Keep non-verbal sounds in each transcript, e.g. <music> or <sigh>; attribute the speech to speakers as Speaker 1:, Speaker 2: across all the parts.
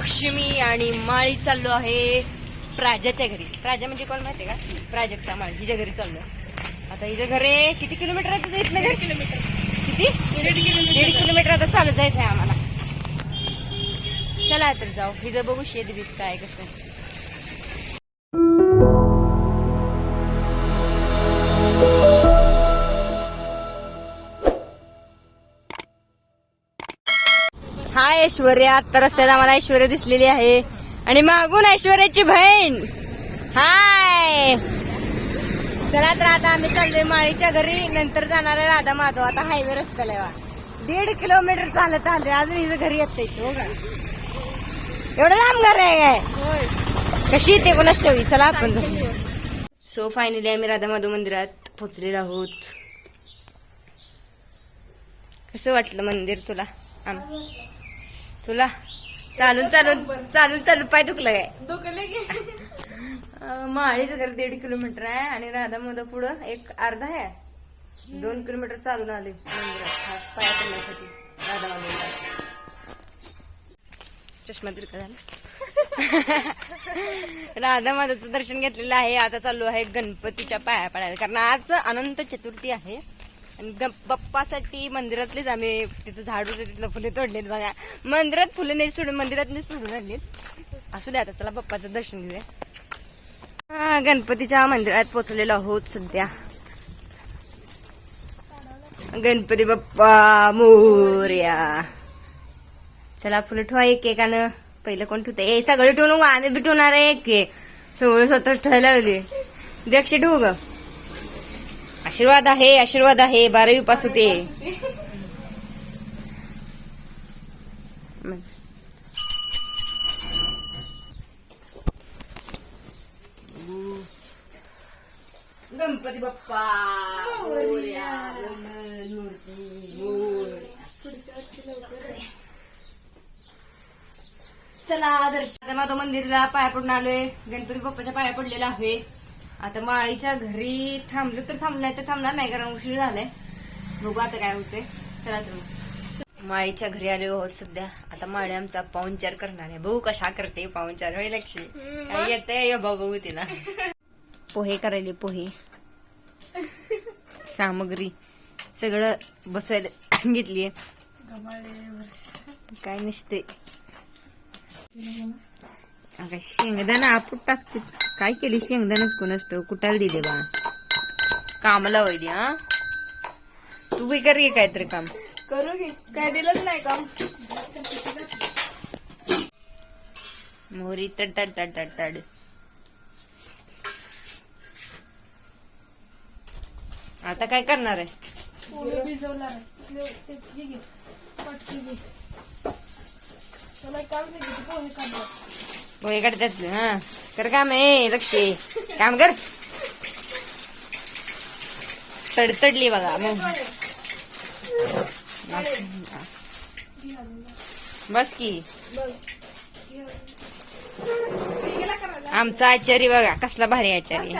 Speaker 1: लक्ष्मी आणि माळी चाललो आहे प्राजाच्या घरी. प्राजा म्हणजे कोण माहितीये का? प्राजक्ता माळी हिच्या घरी चाललो आता हिचं घर आहे किती किलोमीटर आहे तुझं इथलं घर? किलोमीटर. किती? दीड किलोमीटर. आता चालत जायचं आहे आम्हाला. चला तर जाऊ. हिचं बघू शेत बीत काय कसं हाय ऐश्वर्या. आता रस्त्यात आम्हाला ऐश्वर्या दिसलेली आहे. आणि मागून ऐश्वर्याची बहीण. हाय. चला तर आता आम्ही चाललोय माळीच्या घरी. नंतर जाणार आहे राधा माधव. आता हायवे रस्त्याला बा. दीड किलोमीटर चालत आले अजून हिचं घरी येत हो का? एवढं लांब घर आहे कशी येते कोणाच ठेवी चला आपण सो फायनली आम्ही राधा माधव मंदिरात पोचलेलो आहोत. कसं वाटलं मंदिर तुला? आम- तुला? चालून चालून चालून चालून पाय दुखलं काय
Speaker 2: दुखले की.
Speaker 1: माळीचं घर दीड किलोमीटर आहे आणि राधा मोदा पुढं एक अर्धा आहे. दोन किलोमीटर चालून आले मंदिरात. पाया राधा चष्मा तरी का झाला? <laughs> राधा दर्शन घेतलेलं आहे. आता चालू आहे गणपतीच्या पाया पडायला. कारण आज अनंत चतुर्थी आहे. बाप्पासाठी मंदिरातलेच आम्ही तिथं झाड होते तिथलं फुले तोडलेत बघा. मंदिरात फुले नाही सोडून मंदिरातलीच सोडून आणलीत असू द्या आता चला बाप्पाचं दर्शन घेऊया. गणपतीच्या मंदिरात पोहोचलेलो आहोत सध्या. गणपती बाप्पा मोर्या. चला फुलं ठेवा एक एकानं पहिलं कोण ठेवते ए सगळे ठेवू आम्ही बी ठेवणार आहे एक एक सगळं स्वतःच ठेवायला लागली. दक्ष ठेवू ग. आशीर्वाद आहे आशीर्वाद आहे बारावी पास होते. गणपती बाप्पा. चला दर्शन. माधव मंदिरला पाया पडून आलोय. गणपती बाप्पाच्या पाया पडलेला आहे. आता माळीच्या घरी थांबलो तर थांबलो नाही तर थांबणार नाही कारण उशीर झालाय. बघू आता काय होतंय. चला तर माळीच्या घरी आलो आहोत सध्या. आता माळी आमचा पाहुणचार करणार आहे. बघू कशा करते पाहुणचार होय लक्ष्मी? काय येते बघू तिला. पोहे करायले पोहे. <laughs> सामग्री. सगळं बसवायला <coughs> घेतलीये. काय नसते अगं शेंगदाणा आपण टाकते. काय केली शेंगदाणाच कोणाच कुठाला दिले बा कामाला वैदी हा? तू बी कर घे काहीतरी काम.
Speaker 2: करू की. काय दिलंच नाही काम.
Speaker 1: मोहरी तड तड तड तड तड. आता काय करणार आहे?
Speaker 2: भिजवणार घे. घे. पोहे
Speaker 1: काढतात हा. कर काम आहे लक्ष काम कर. तडतडली बघा मग. बस की. आमचा आचारी बघा कसला भारी आचारी.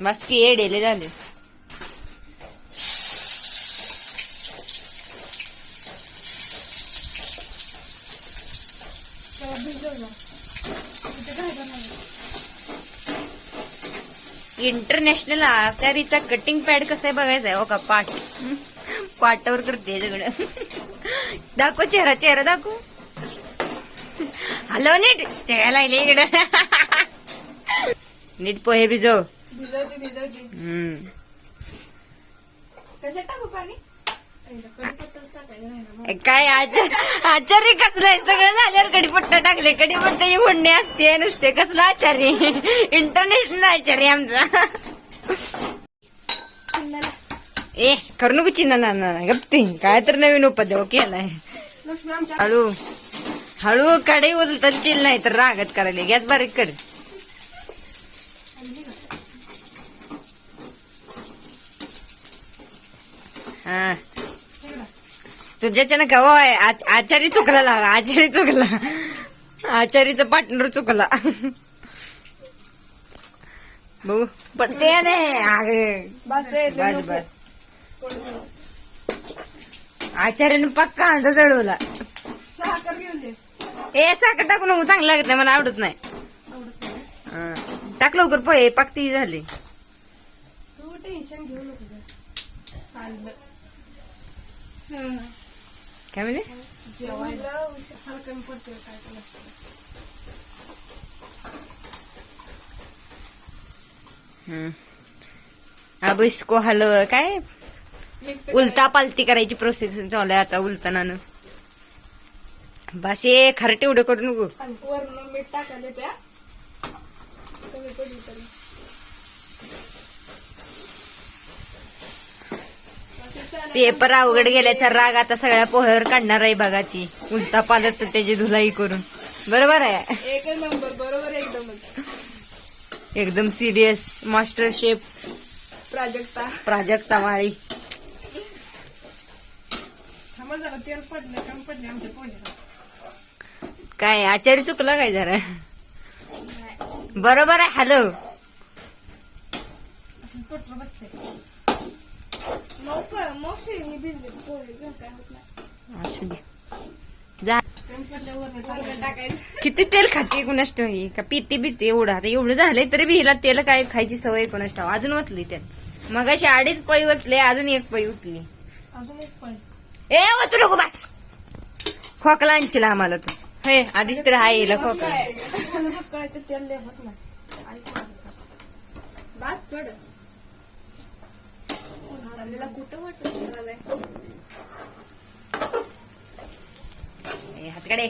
Speaker 1: बस की एडेले झाले
Speaker 2: तेव्हा भिजवणार तिथे काय करणार
Speaker 1: इंटरनॅशनल आचारीचा कटिंग पॅड कसा आहे बघायचा आहे हो का? पाठ. पाटावर करते सगळं. दाखव चेहरा चेहरा दाखव. हॅलो नीट. चेहरा इकडं. नीट पोहे भिजव. हम्म.
Speaker 2: कशात टाकू पाणी?
Speaker 1: काय आचार आचार्य कसलंय? सगळं झाल्यावर कडीपत्ता टाकले कडीपट्टा ही म्हणणे असते नसते. कसलं आचार्य इंटरनॅशनल आचार्य आमचा. ए करू नको चिन्हा ना ना गप्ती काय तर नवीन उपद्रव केलाय. हळू. हळू कडे उचलतात चिल नाही तर रागत करायला. गॅस बारीक कर. हा. तुझ्याच्यानं गवा आहे. आच- आचारी चुकला लागा. आचारी चुकला. आचारीचा पार्टनर चुकला. पडते ना अग
Speaker 2: बस
Speaker 1: बस आचार्यानं पक्का अंदा चढवला
Speaker 2: साखर घेऊन दे.
Speaker 1: ए साखर टाकू नको. चांगलं लागत नाही. मला आवडत नाही. हं. टाक लवकर पोहे पाकती झाली.
Speaker 2: टेन्शन घेऊ नको
Speaker 1: काय म्हणजे
Speaker 2: जेवायला उशीर कमी पडतोय काय पण
Speaker 1: अब इसको काय? उलटा पालती करायची प्रोसेस चालू आहे आता उलतानानं बस ये खरं तेवढं करू नको.
Speaker 2: मीठ टाकायला त्या. कमी पडली तरी अशी चालेल.
Speaker 1: पेपर अवघड गेल्याचा राग आता सगळ्या पोह्यावर काढणार आहे बघा ती. उलटा पालत त्याची धुलाई करून. बरोबर आहे?
Speaker 2: एकच नंबर बरोबर एकदमच.
Speaker 1: एकदम serious master chef
Speaker 2: Prajakta.
Speaker 1: Prajakta Mali.
Speaker 2: थांबा जरा तेल पडले कमी पडले आमच्या पोह्याला
Speaker 1: काय आचार्य चुकला काय जरा? बरोबर आहे हॅलो.
Speaker 2: बसते मोक्ष भिजले
Speaker 1: असू दे जा किती तेल खाते कुणाच ठाव ही का पिते बिते एवढं आता एवढं झालंय तरी बी हिला तेल काय खायची सवय कुणाच ठाव अजून वतली त्यात मग अशी अडीच पळी वतले अजून एक पळी उठली
Speaker 2: अजून एक पण
Speaker 1: ए वतू नको बस खोकला आणशील आम्हाला तू हे आधीच तर आहे हिला खोकला
Speaker 2: तेल. बस कुठं
Speaker 1: हातकडे.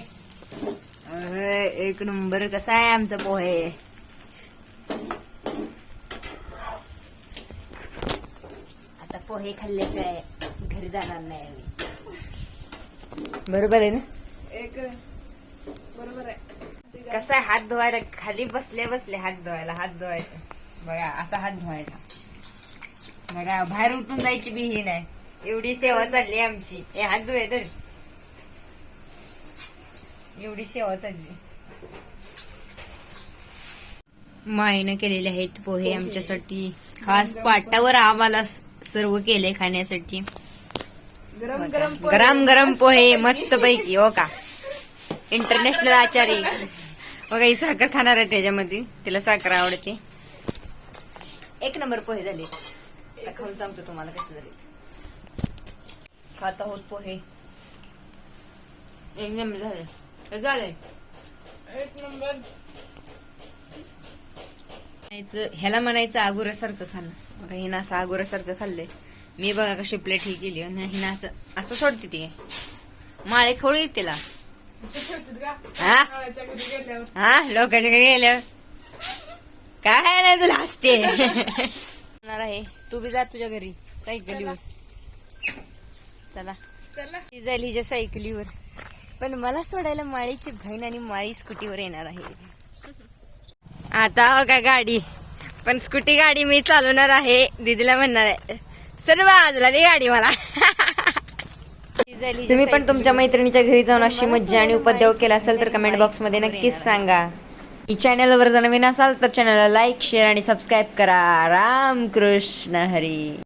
Speaker 1: एक नंबर कसा आहे आमचा पोहे? आता पोहे खाल्ल्याशिवाय घरी जाणार नाही आम्ही. बरोबर आहे ना?
Speaker 2: एक बरोबर आहे.
Speaker 1: कसा आहे? हात धुवायला खाली बसले बसले हात धुवायला हात धुवायचा. बघा असा हात धुवायचा. बघा बाहेर उठून जायची बी ही नाही. एवढी सेवा चालली आमची. हे हात धुवाय तर. एवढी सेवा चालली. माईनं केलेले आहेत पोहे आमच्यासाठी. खास पाटावर आम्हाला सर्व केले खाण्यासाठी.
Speaker 2: गरम गरम पोहे.
Speaker 1: गरम गरम पोहे मस्त पैकी हो का? इंटरनॅशनल आचारी. बघा ही साखर खाणार आहे त्याच्यामध्ये. तिला साखर आवडते. एक नंबर पोहे झाले. आता खाऊन सांगतो तुम्हाला कसे झाले खात आहोत पोहे. एक नंबर झाले हे झाले
Speaker 2: एक नंबर.
Speaker 1: ह्याला म्हणायचं आगुरासारखं खाणं. बघा हिनं असं आगुरासारखं खाल्लंय. मी बघा कशी प्लेट ही केली. आणि हिनं असं असं सोडते ती. माळे खवळी तिला. हा? हा? लोकांच्या घरी गेल्यावर. काय नाही तुला हसते. जाणार आहे. तू बी जा तुझ्या घरी. सायकलीवर चला.
Speaker 2: चला.
Speaker 1: ती जाईल हिच्या सायकलीवर. पण मला सोडायला माळीची बहीण आणि माळी स्कूटीवर येणार आहे. आता हो का गाडी. पण स्कूटी गाडी मी चालवणार आहे. दीदीला म्हणणार आहे. सर्व बाजूला दे गाडी मला. तुम्ही पण तुमच्या मैत्रिणीच्या घरी जाऊन अशी मज्जा आणि उपद्रव केला असेल तर कमेंट बॉक्समध्ये नक्कीच सांगा. चॅनलवर जर नवीन असाल तर चॅनलला लाईक शेअर आणि सबस्क्राईब करा राम कृष्ण हरी